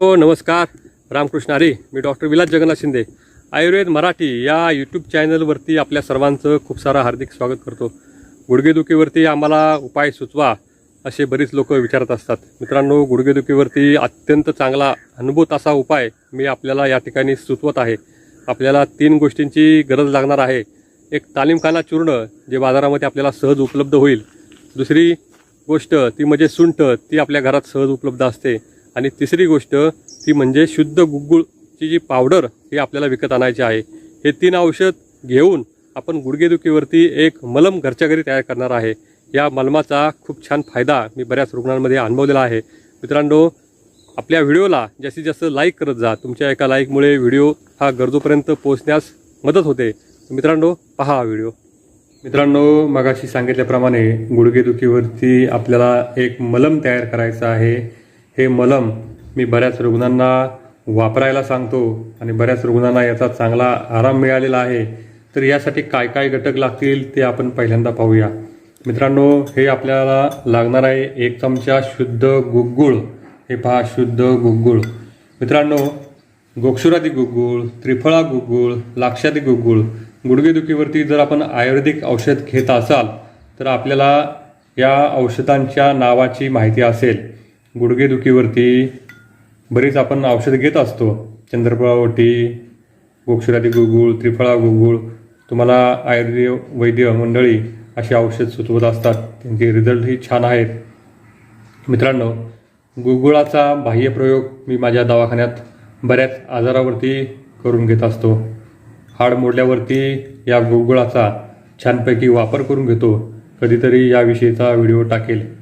हो नमस्कार. रामकृष्ण हरी. मी डॉक्टर विलास जगन्नाथ शिंदे. आयुर्वेद मराठी या यूट्यूब चॅनलवरती आपल्या सर्वांचं खूप सारं हार्दिक स्वागत करतो. गुडघेदुखीवरती आम्हाला उपाय सुचवा असे बरीच लोक विचारत असतात. मित्रांनो गुडघेदुखीवरती अत्यंत चांगला अनुभूत असा उपाय मी आपल्याला या ठिकाणी सुचवत आहे. आपल्याला तीन गोष्टींची गरज लागणार आहे. एक तालीमखाना चूर्ण जे बाजारामध्ये आपल्याला सहज उपलब्ध होईल. दुसरी गोष्ट ती म्हणजे सुंठ ती आपल्या घरात सहज उपलब्ध असते. आणि तिसरी गोष्ट ती म्हणजे शुद्ध गुगुळची जी पावडर ही आपल्याला विकत आणायची आहे हे तीन औषध घेऊन आपण गुडघेदुखीवरती एक मलम घरच्या घरी तयार करणार आहे. या मलमाचा खूप छान फायदा मी बऱ्याच रुग्णांमध्ये अनुभवलेला आहे. मित्रांनो आपल्या व्हिडिओला जास्तीत जास्त लाईक करत जा. तुमच्या एका लाईकमुळे व्हिडिओ हा गरजूपर्यंत पोहोचण्यास मदत होते. मित्रांनो पहा हा व्हिडिओ. मित्रांनो मगाशी सांगितल्याप्रमाणे गुडघेदुखीवरती आपल्याला एक मलम तयार करायचं आहे. हे मलम मी बऱ्याच रुग्णांना वापरायला सांगतो आणि बऱ्याच रुग्णांना याचा चांगला आराम मिळालेला आहे. तर यासाठी काय काय घटक लागतील ते आपण पहिल्यांदा पाहूया. मित्रांनो हे आपल्याला लागणार आहे एक चमचा शुद्ध गुगुळ हे पहा शुद्ध गुगुळ मित्रांनो गोक्षुरादी गुग्गुळ त्रिफळा गुगुळ लाक्षादी गुग्गुळ. गुडघेदुखीवरती जर आपण आयुर्वेदिक औषध घेत असाल तर आपल्याला या औषधांच्या नावाची माहिती असेल. गुडघेदुखीवरती बरीच आपण औषध घेत असतो. चंद्रफळावटी गोक्षुरादी गुगुळ त्रिफळा गुगुळ तुम्हाला आयुर्वेद वैद्य मंडळी अशी औषध सुचवत असतात. त्यांचे रिझल्टही छान आहेत. मित्रांनो गुगुळाचा बाह्यप्रयोग मी माझ्या दवाखान्यात बऱ्याच आजारावरती करून घेत असतो. हाड मोडल्यावरती या गुगुळाचा छानपैकी वापर करून घेतो. कधीतरी याविषयीचा व्हिडिओ टाकेल.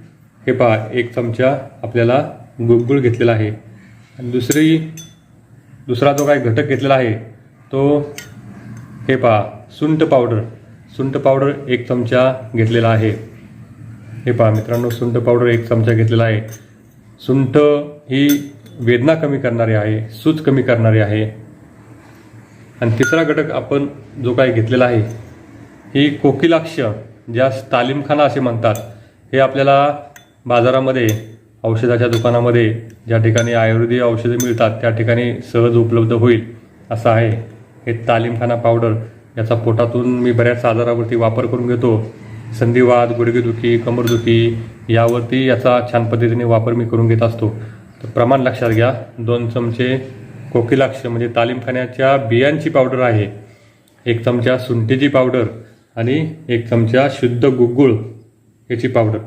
हे पहा एक चमचा आपल्याला गुगुळ घेतलेला आहे. आणि दुसरी दुसरा जो काही घटक घेतलेला आहे तो हे पहा सुंठ पावडर. सुंठ पावडर एक चमचा घेतलेला आहे. हे पहा मित्रांनो सुंठ पावडर एक चमचा घेतलेला आहे. सुंठ ही वेदना कमी करणारी आहे सूज कमी करणारी आहे. आणि तिसरा घटक आपण जो काही घेतलेला आहे ही कोकिलाक्ष ज्यास तालीमखाना असे म्हणतात हे आपल्याला बाजारामध्ये औषधाच्या दुकानामध्ये ज्या ठिकाणी आयुर्वेदिक औषधे मिळतात त्या ठिकाणी सहज उपलब्ध होईल असं आहे. हे तालीमखाना पावडर याचा पोटातून मी बऱ्याच आजारावरती वापर करून घेतो. संधिवाद गुडघेदुखी कमरदुखी यावरती याचा छान पद्धतीने वापर मी करून घेत असतो. तर प्रमाण लक्षात घ्या. दोन चमचे कोकिलाक्ष म्हणजे तालीमखान्याच्या बियांची पावडर आहे. एक चमचा सुंठीची पावडर आणि एक चमचा शुद्ध गुगुळ याची पावडर.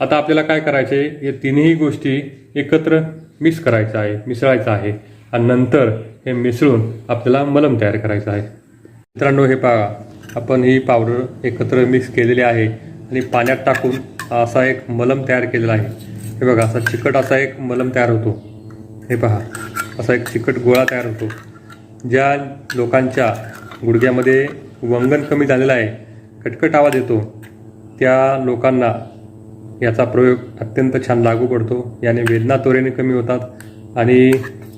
आता आपल्याला काय करायचे या तिन्ही गोष्टी एकत्र मिक्स करायचं आहे मिसळायचं आहे. आणि नंतर हे मिसळून आपल्याला मलम तयार करायचं आहे. मित्रांनो हे पहा. आपण ही पावडर एकत्र मिक्स केलेली आहे आणि पाण्यात टाकून असा एक मलम तयार केलेला आहे. हे बघा असा चिकट असा एक मलम तयार होतो. हे पहा. असा एक चिकट गोळा तयार होतो. ज्या लोकांच्या गुडघ्यामध्ये वंगण कमी झालेलं आहे कटकट आवाज येतो त्या लोकांना याचा प्रयोग अत्यंत छान लागू पडतो. याने वेदना त्वरेने कमी होतात आणि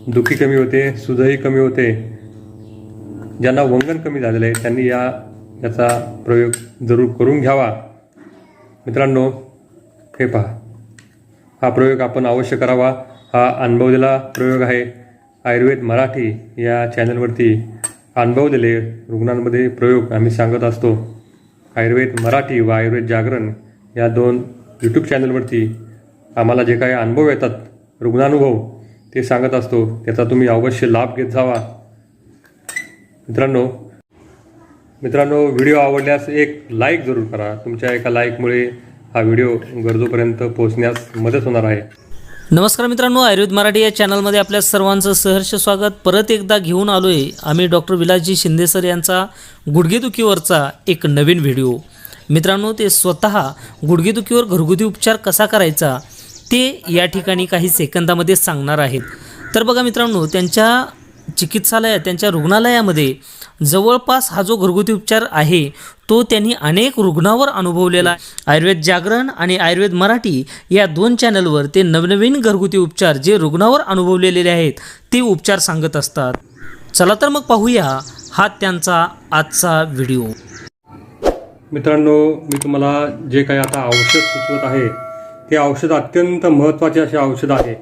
दुखी कमी होते सुजही कमी होते. ज्यांना वंगण कमी झालेलं आहे त्यांनी या याचा प्रयोग जरूर करून घ्यावा. मित्रांनो हे पहा. हा प्रयोग आपण अवश्य करावा. हा अनुभवलेला प्रयोग आहे आयुर्वेद मराठी या चॅनलवरती. अनुभवलेले रुग्णांमध्ये प्रयोग आम्ही सांगत असतो. आयुर्वेद मराठी व आयुर्वेद जागरण या दोन यूट्यूब चॅनलवरती आम्हाला जे काही अनुभव येतात रुग्णानुभव ते सांगत असतो. त्याचा तुम्ही अवश्य लाभ घेत जावा. मित्रांनो मित्रांनो व्हिडिओ आवडल्यास एक लाईक जरूर करा. तुमच्या एका लाईकमुळे हा व्हिडिओ गरजूपर्यंत पोहोचण्यास मदत होणार आहे. नमस्कार मित्रांनो आयुर्वेद मराठी या चॅनलमध्ये आपल्या सर्वांचं सहर्ष स्वागत. परत एकदा घेऊन आलो आहे आम्ही डॉक्टर विलासजी शिंदे सर यांचा गुडघेदुखीवरचा एक नवीन व्हिडिओ. मित्रांनो ते स्वतः गुडघेदुखीवर घरगुती उपचार कसा करायचा ते या ठिकाणी काही सेकंदामध्ये सांगणार आहेत. तर बघा मित्रांनो त्यांच्या चिकित्सालयात त्यांच्या रुग्णालयामध्ये जवळपास हा जो घरगुती उपचार आहे तो त्यांनी अनेक रुग्णावर अनुभवलेला आहे. आयुर्वेद जागरण आणि आयुर्वेद मराठी या दोन चॅनलवर ते नवनवीन घरगुती उपचार जे रुग्णावर अनुभवलेले आहेत ते उपचार सांगत असतात. चला तर मग पाहूया हा त्यांचा आजचा व्हिडिओ. मित्रांनो मी तुम्हाला जे काही आता औषध सुचवत आहे ते औषध अत्यंत महत्त्वाचे असे औषध आहे.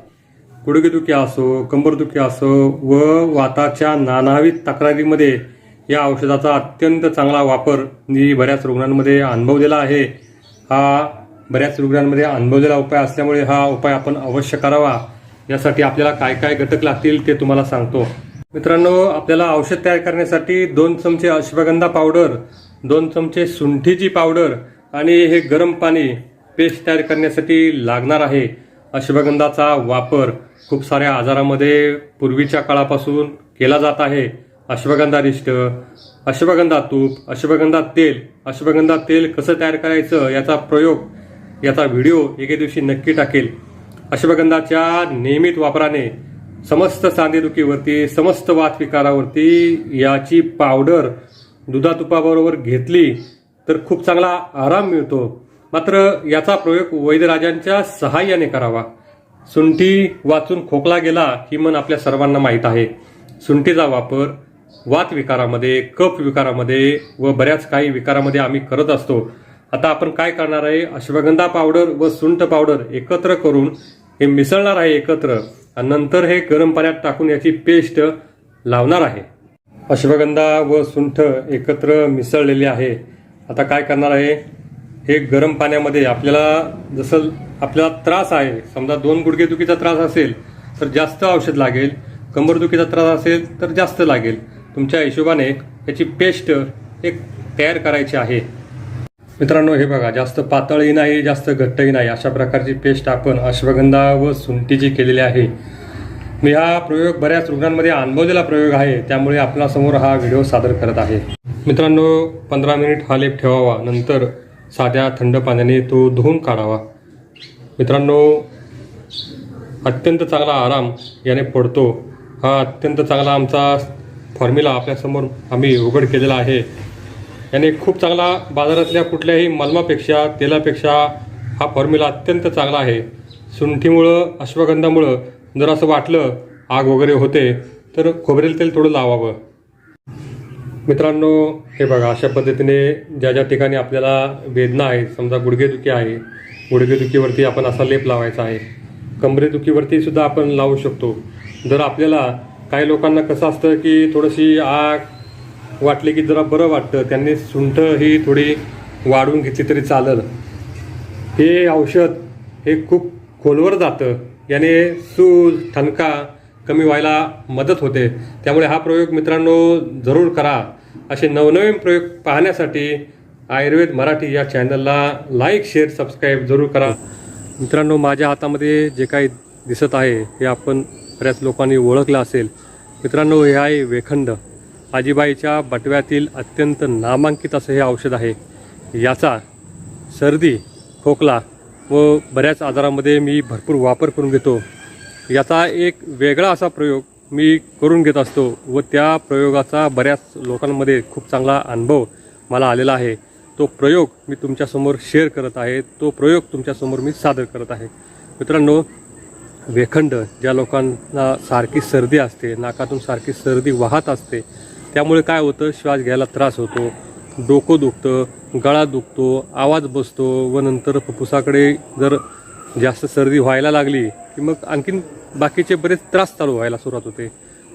गुडघेदुखी असो कंबरदुखी असो व वाताच्या नानाविध तक्रारीमध्ये या औषधाचा अत्यंत चांगला वापर मी बऱ्याच रुग्णांमध्ये अनुभवलेला आहे. हा बऱ्याच रुग्णांमध्ये अनुभवलेला उपाय असल्यामुळे हा उपाय आपण अवश्य करावा. यासाठी आपल्याला काय काय घटक लागतील ते तुम्हाला सांगतो. मित्रांनो आपल्याला औषध तयार करण्यासाठी दोन चमचे अश्वगंधा पावडर दोन चमचे सुंठीची पावडर आणि हे गरम पाणी पेस्ट तयार करण्यासाठी लागणार आहे. अश्वगंधाचा वापर खूप साऱ्या आजारामध्ये पूर्वीच्या काळापासून केला जात आहे. अश्वगंधा रिष्ट अश्वगंधा तूप अश्वगंधा तेल अश्वगंधा तेल कसं तयार करायचं याचा प्रयोग याचा व्हिडिओ एके दिवशी नक्की टाकेल. अश्वगंधाच्या नियमित वापराने समस्त सांधेदुखीवरती समस्त वातविकारावरती याची पावडर दुधातुपाबरोबर घेतली तर खूप चांगला आराम मिळतो. मात्र याचा प्रयोग वैद्यराजांच्या सहाय्याने करावा. सुंठी वाचून खोकला गेला ही मन आपल्या सर्वांना माहीत आहे. सुंठीचा वापर वात विकारामध्ये कफ विकारामध्ये व बऱ्याच काही विकारामध्ये आम्ही करत असतो. आता आपण काय करणार आहे? अश्वगंधा पावडर व सुंठ पावडर एकत्र करून हे मिसळणार आहे एकत्र. आणि नंतर हे गरम पाण्यात टाकून याची पेस्ट लावणार आहे. अश्वगंधा व सुंठ एकत्र मिसळलेले आहे. आता काय करणार आहे? हे गरम पाण्यामध्ये आपल्याला जसं आपल्याला त्रास आहे समजा दोन गुडघेदुखीचा त्रास असेल तर जास्त औषध लागेल. कंबरदुखीचा त्रास असेल तर जास्त लागेल. तुमच्या हिशोबाने याची पेस्ट एक तयार करायची आहे. मित्रांनो हे बघा जास्त पातळही नाही जास्त घट्टही नाही. अशा प्रकारची पेस्ट आपण अश्वगंधा व सुंठीची केलेली आहे. मी हा प्रयोग बऱ्याच रुग्णांमध्ये अनुभवलेला प्रयोग आहे त्यामुळे आपणासमोर हा व्हिडिओ सादर करत आहे. मित्रांनो पंधरा मिनिट हा लेप ठेवावा नंतर साध्या थंड पाण्याने तो धुवून काढावा. मित्रांनो अत्यंत चांगला आराम याने पडतो. हा अत्यंत चांगला आमचा फॉर्म्युला आपल्यासमोर आम्ही उघड केलेला आहे. याने खूप चांगला बाजारातल्या कुठल्याही मलमापेक्षा तेलापेक्षा हा फॉर्म्युला अत्यंत चांगला आहे. सुंठीमुळं अश्वगंधामुळं जर असं वाटलं आग वगैरे होते तर खोबरेल तेल थोडं लावावं. मित्रांनो हे बघा अशा पद्धतीने ज्या ज्या ठिकाणी आपल्याला वेदना आहे समजा गुडघेदुखी आहे गुडघेदुखीवरती आपण असा लेप लावायचा आहे. कमरेदुखीवरती सुद्धा आपण लावू शकतो. जर आपल्याला काही लोकांना कसं असतं की थोडीशी आग वाटली की जरा बरं वाटतं त्यांनी सुंठ ही थोडी वाढवून घेतली तरी चालेल. हे औषध हे खूप खोलवर जातं. याने सूज ठणका कमी व्हायला मदत होते. त्यामुळे हा प्रयोग मित्रांनो जरूर करा. असे नवनवीन प्रयोग पाहण्यासाठी आयुर्वेद मराठी या चॅनलला लाईक शेअर सबस्क्राईब जरूर करा. मित्रांनो माझ्या हातामध्ये जे काही दिसत आहे हे आपण बऱ्याच लोकांनी ओळखलं असेल. मित्रांनो हे आहे वेखंड. आजीबाईच्या बटव्यातील अत्यंत नामांकित असं हे औषध आहे. याचा सर्दी खोकला व बऱ्याच आजारामध्ये मी भरपूर वापर करून घेतो. याचा एक वेगळा असा प्रयोग मी करून घेत असतो व त्या प्रयोगाचा बऱ्याच लोकांमध्ये खूप चांगला अनुभव मला आलेला आहे. तो प्रयोग मी तुमच्यासमोर शेअर करत आहे. तो प्रयोग तुमच्यासमोर मी सादर करत आहे. मित्रांनो वेखंड ज्या लोकांना सारखी सर्दी असते नाकातून सारखी सर्दी वाहत असते त्यामुळे काय होतं? श्वास घ्यायला त्रास होतो. डोकं दुखतं गळा दुखतो आवाज बसतो व नंतर फुफ्फुसाकडे जर जास्त सर्दी व्हायला लागली की मग आणखीन बाकीचे बरेच त्रास चालू व्हायला सुरुवात होते.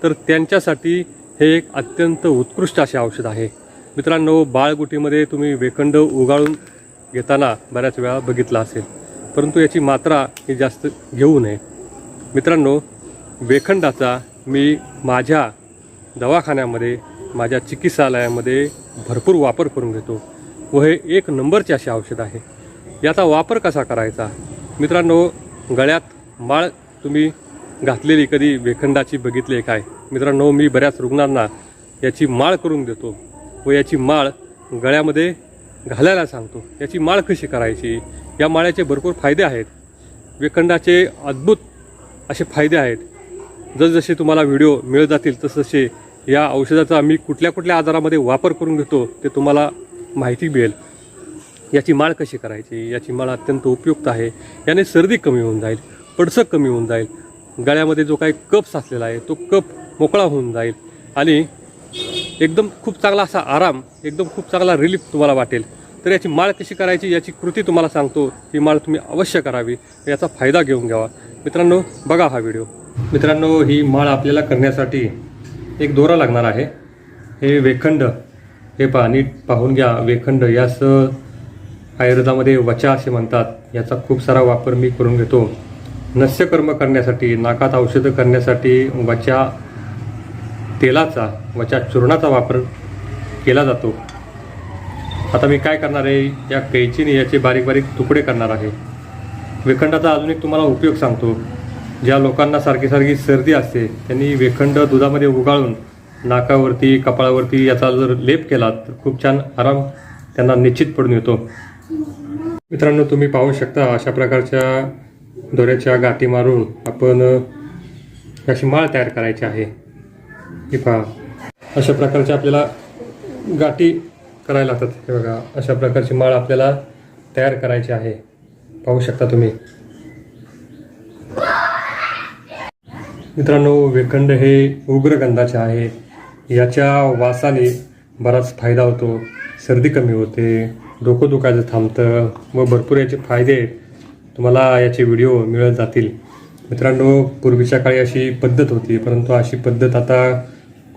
तर त्यांच्यासाठी हे एक अत्यंत उत्कृष्ट असे औषध आहे. मित्रांनो बाळगुटीमध्ये तुम्ही वेखंड उगाळून घेताना बऱ्याच वेळा बघितला असेल. परंतु याची मात्रा ही जास्त घेऊ नये. मित्रांनो वेखंडाचा मी माझ्या दवाखान्यामध्ये माझ्या चिकित्सालयामध्ये भरपूर वापर करून घेतो व हे एक नंबरचे असे औषध आहे. याचा वापर कसा करायचा? मित्रांनो गळ्यात माळ तुम्ही घातलेली कधी वेखंडाची बघितली काय? मित्रांनो मी बऱ्याच रुग्णांना याची माळ करून देतो व याची माळ गळ्यामध्ये घालायला सांगतो. याची माळ कशी करायची? या माळ्याचे भरपूर फायदे आहेत. वेखंडाचे अद्भुत असे फायदे आहेत. जसजसे तुम्हाला व्हिडिओ मिळत जातील तसतसे या औषधाचा मी कुठल्या कुठल्या आजारामध्ये वापर करून घेतो ते तुम्हाला माहिती मिळेल. याची माळ कशी करायची? याची माळ अत्यंत उपयुक्त आहे. याने सर्दी कमी होऊन जाईल पडसं कमी होऊन जाईल गळ्यामध्ये जो काही कप साचलेला आहे तो कप मोकळा होऊन जाईल आणि एकदम खूप चांगला असा आराम एकदम खूप चांगला रिलीफ तुम्हाला वाटेल. तर याची माळ कशी करायची? याची कृती तुम्हाला सांगतो. ही माळ तुम्ही अवश्य करावी. याचा फायदा घेऊन घ्यावा. मित्रांनो बघा हा व्हिडिओ. मित्रांनो ही माळ आपल्याला करण्यासाठी एक दोरा लागणार आहे. हे वेखंड हे पहा नीट पाहून घ्या. वेखंड यास आयुर्वेदामध्ये वचा असे म्हणतात. याचा खूप सारा वापर मी करून घेतो. नस्यकर्म करण्यासाठी नाकात औषधं करण्यासाठी वचा तेलाचा वचा चूर्णाचा वापर केला जातो. आता मी काय करणार आहे? या कैचीने याचे बारीक बारीक तुकडे करणार आहे. वेखंडाचा अजून एक तुम्हाला उपयोग सांगतो. ज्या लोकांना सारखी सारखी सर्दी असते त्यांनी वेखंड दुधामध्ये उगाळून नाकावरती कपाळावरती याचा जर लेप केला तर खूप छान आराम त्यांना निश्चित पडून येतो. मित्रांनो तुम्ही पाहू शकता अशा प्रकारच्या दोऱ्याच्या गाठी मारून आपण अशी माळ तयार करायची आहे. हे पहा. अशा प्रकारच्या आपल्याला गाठी करायला लागतात. हे बघा अशा प्रकारची माळ आपल्याला तयार करायची आहे. पाहू शकता तुम्ही. मित्रांनो वेखंड हे उग्रगंधाचे आहे. याच्या वासाने बराच फायदा होतो. सर्दी कमी होते. डोकं दुखायचं थांबतं व भरपूर याचे फायदे आहेत तुम्हाला याचे व्हिडिओ मिळत जातील. मित्रांनो पूर्वीच्या काळी अशी पद्धत होती परंतु अशी पद्धत आता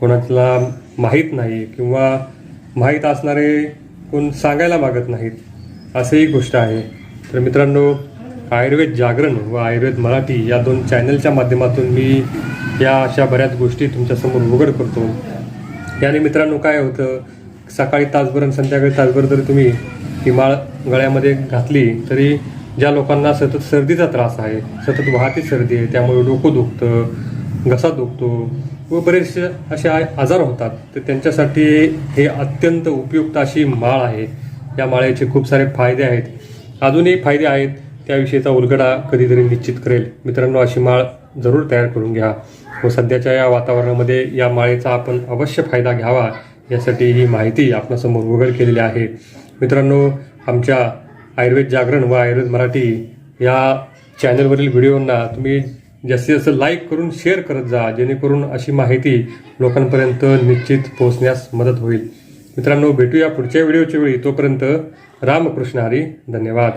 कोणाला माहीत नाही किंवा माहीत असणारे कोण सांगायला मागत नाहीत. असंही गोष्ट आहे. तर मित्रांनो आयुर्वेद जागरण व आयुर्वेद मराठी या दोन चॅनलच्या माध्यमातून मी या अशा बऱ्याच गोष्टी तुमच्यासमोर उघड करतो. याने मित्रांनो काय होतं सकाळी तासभर आणि संध्याकाळी तासभर जरी तुम्ही ही माळ गळ्यामध्ये घातली तरी ज्या लोकांना सतत सर्दीचा त्रास आहे सतत वाहती सर्दी आहे त्यामुळे डोकं दुखतं घसा दुखतो व बरेचसे असे आजार होतात. तर त्यांच्यासाठी हे अत्यंत उपयुक्त अशी माळ आहे. या माळेचे खूप सारे फायदे आहेत. अजूनही फायदे आहेत. त्याविषयीचा उलगडा कधीतरी निश्चित करेल. मित्रांनो अशी माळ जरूर तयार करून घ्या. व सध्याच्या या वातावरणामध्ये या माळेचा आपण अवश्य फायदा घ्यावा यासाठी ही माहिती आपणासमोर उघड केलेली आहे. मित्रांनो आमच्या आयुर्वेद जागरण व आयुर्वेद मराठी या चॅनलवरील व्हिडिओंना तुम्ही जास्तीत जास्त लाईक करून शेअर करत जा जेणेकरून अशी माहिती लोकांपर्यंत निश्चित पोहोचण्यास मदत होईल. मित्रांनो भेटूया पुढच्या व्हिडिओच्या वेळी. तोपर्यंत रामकृष्ण हरी. धन्यवाद.